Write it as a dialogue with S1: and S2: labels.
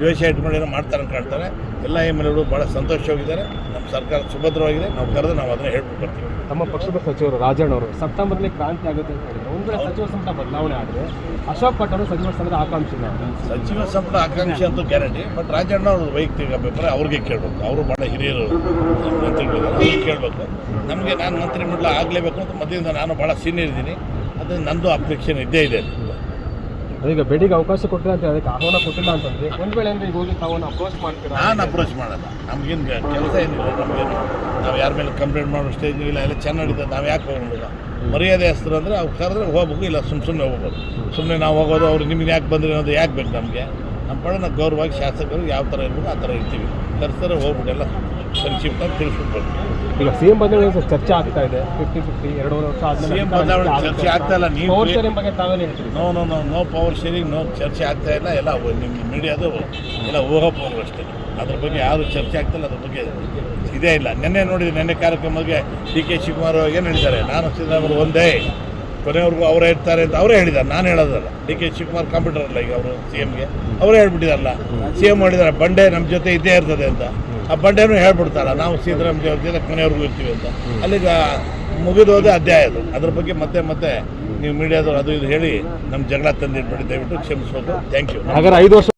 S1: ದ್ವೇಷ ಇಟ್ಕೊಂಡು ಏನೋ ಮಾಡ್ತಾರೆ ಅಂತ ಕಾಣ್ತಾರೆ ಎಲ್ಲ ಎಂ ಎಲ್ ಎಗಳು ಭಾಳ ಸಂತೋಷವಾಗಿದ್ದಾರೆ. ನಮ್ಮ ಸರ್ಕಾರ ಸುಭದ್ರವಾಗಿದೆ. ನಾವು ಕರೆದು ನಾವು ಅದನ್ನು ಹೇಳ್ಬಿಟ್ಟು ಬರ್ತೀವಿ.
S2: ತಮ್ಮ ಪಕ್ಷದ ಸಚಿವರು ರಾಜಣ್ಣ ಅವರು ಸೆಪ್ಟೆಂಬರ್ನಲ್ಲಿ ಕ್ರಾಂತಿ ಆಗುತ್ತೆ ಅಂತ ಹೇಳಿದ್ರು. ಒಂದು ಸಚಿವ ಸಂಪುಟ ಬದಲಾವಣೆ ಆದರೆ ಅಶೋಕ್ ಅವರು ಸಚಿವ ಸ್ಥಾನದ ಆಕಾಂಕ್ಷಿ
S1: ಸಚಿವ ಸಂಪುಟ ಆಕಾಂಕ್ಷಿ ಅಂತೂ ಗ್ಯಾರಂಟಿ ಬಟ್ ರಾಜಣ್ಣ ಅವರು ವೈಯಕ್ತಿಕ ಅಭಿಪ್ರಾಯ ಅವ್ರಿಗೆ ಕೇಳಬೇಕು. ಅವರು ಭಾಳ ಹಿರಿಯರು ಮಂತ್ರಿಗಳು ಅವ್ರಿಗೆ ಕೇಳಬೇಕು. ನಮಗೆ ನಾನು ಮಂತ್ರಿಮಂಡಲ ಆಗಲೇಬೇಕು ಅಂತ ಮೊದಲಿಂದ ನಾನು ಭಾಳ ಸೀನಿಯರ್ ಇದ್ದೀನಿ. ಅದು ನಂದು ಅಪ್ಲಿಕೇಶನ್ ಇದ್ದೇ ಇದೆ.
S2: ಈಗ ಬೆಡಿಗೆ ಅವಕಾಶ ಕೊಟ್ಟಿಲ್ಲ ಅಂತ ಅದಕ್ಕೆ ಆಹ್ವಾನ ಕೊಟ್ಟಿಲ್ಲ ಅಂತಂದ್ರೆ ಒಂದು ವೇಳೆ ಅಂದ್ರೆ ಈಗ ಹೋಗಿ ತಾವು ಅಪ್ರೋಚ್ ಮಾಡ್ತೀರಾ?
S1: ನಾನು ಅಪ್ರೋಚ್ ಮಾಡಲ್ಲ. ನಮಗೇನು ಕೆಲಸ ಏನಿಲ್ಲ, ನಮ್ಗೇನು ನಾವು ಯಾರ ಮೇಲೆ ಕಂಪ್ಲೇಂಟ್ ಮಾಡೋ ಸ್ಟೇಜ್ ಇಲ್ಲ ಎಲ್ಲ ಚೆನ್ನಾಗಿದೆ ನಾವು ಯಾಕೆ ಹೋಗೋಣ ಮರ್ಯಾದೆ ಹೆಸರು ಅಂದರೆ ಅವ್ರು ಕರೆದ್ರೆ ಹೋಗ್ಬೇಕು, ಇಲ್ಲ ಸುಮ್ಮ ಸುಮ್ಮನೆ ಹೋಗ್ಬೋದು. ಸುಮ್ಮನೆ ನಾವು ಹೋಗೋದು, ಅವ್ರು ನಿಮ್ಗೆ ಯಾಕೆ ಬಂದ್ರಿ ಅನ್ನೋದು ಯಾಕೆ ಬೇಕು ನಮಗೆ? ನಮ್ಮ ಗೌರವವಾಗಿ ಶಾಸಕರು ಯಾವ ಥರ ಇರ್ಬೇಕು, ಆ ಥರ ಇರ್ತೀವಿ. ಕರೆಸ್ತಾರೆ ಹೋಗ್ಬಿಡಲ್ಲ ಎಲ್ಲ ಸಂಕ್ಷಿಪ್ತ ತಿಳಿಸ್ಬಿಟ್ಟು
S2: ಈಗ ಸಿ ಎಂ ಬದಲಾವಣೆ ಚರ್ಚೆ ಆಗ್ತಾ ಇದೆ? ಫಿಫ್ಟಿ ಫಿಫ್ಟಿ ಎರಡೂವರೆ ವರ್ಷ ಆದ್ಮೇಲೆ
S1: ಸಿಎಂ ಬದಲಾವಣೆ ಚರ್ಚೆ ಆಗ್ತಾ ಇಲ್ಲ, ನೀವು
S2: ಪವರ್ ಶೇರಿಂಗ್ ಬಗ್ಗೆ ತಾವೇನು ಹೇಳ್ತೀರಿ?
S1: No no no no power sharing no ಚರ್ಚೆ ಆಗ್ತಾ ಇಲ್ಲ. ಎಲ್ಲ ನಿಮ್ಮ ಮೀಡಿಯಾದು ಎಲ್ಲ ಹೋಗಪ್ಪ ಅಷ್ಟೇ. ಅದ್ರ ಬಗ್ಗೆ ಯಾರು ಚರ್ಚೆ ಆಗ್ತಿಲ್ಲ ಅದ್ರ ಬಗ್ಗೆ ಇದೇ ಇಲ್ಲ. ನಿನ್ನೆ ನೋಡಿದ್ರೆ ನಿನ್ನೆ ಕಾರ್ಯಕ್ರಮಕ್ಕೆ ಡಿ ಕೆ ಶಿವಕುಮಾರ್ ಏನು ಹೇಳಿದ್ದಾರೆ? ನಾನು ಸಿದ್ದರಾಮಯ್ಯ ಒಂದೇ. ಕೊನೆವರೆಗೂ ಅವರೇ ಇರ್ತಾರೆ ಅಂತ ಅವರೇ ಹೇಳಿದ್ದಾರೆ. ನಾನು ಹೇಳೋದಲ್ಲ. ಡಿ ಕೆ ಶಿವಕುಮಾರ್ ಕಂಪ್ಯೂಟರ್ ಅಲ್ಲ ಈಗ ಅವರು ಸಿ ಎಮ್ಗೆ ಅವರೇ ಹೇಳ್ಬಿಟ್ಟಿದಾರಲ್ಲ. ಸಿ ಎಂ ಹೇಳಿದ್ದಾರೆ ಬಂಡೆ ನಮ್ಮ ಜೊತೆ ಇದ್ದೇ ಇರ್ತದೆ ಅಂತ. ಆ ಬಂಡೆನೂ ಹೇಳ್ಬಿಡ್ತಾರಲ್ಲ, ನಾವು ಸೀತಾರಾಮ ಜೊತೆ ಕೊನೆವರೆಗೂ ಇರ್ತೀವಿ ಅಂತ. ಅಲ್ಲಿಗೆ ಮುಗಿದೋದೇ ಅಧ್ಯಾಯ ಅದು. ಅದ್ರ ಬಗ್ಗೆ ಮತ್ತೆ ಮತ್ತೆ ನೀವು ಮೀಡಿಯಾದವ್ರು ಅದು ಇದು ಹೇಳಿ ನಮ್ಮ ಜಗಳ ತಂದಿಟ್ಬಿಡಿ, ದಯವಿಟ್ಟು ಕ್ಷಮಿಸ್ಬೇಕು. ಥ್ಯಾಂಕ್ ಯು
S2: ಹಾಗಾದ್ರೆ ಐದು ವರ್ಷ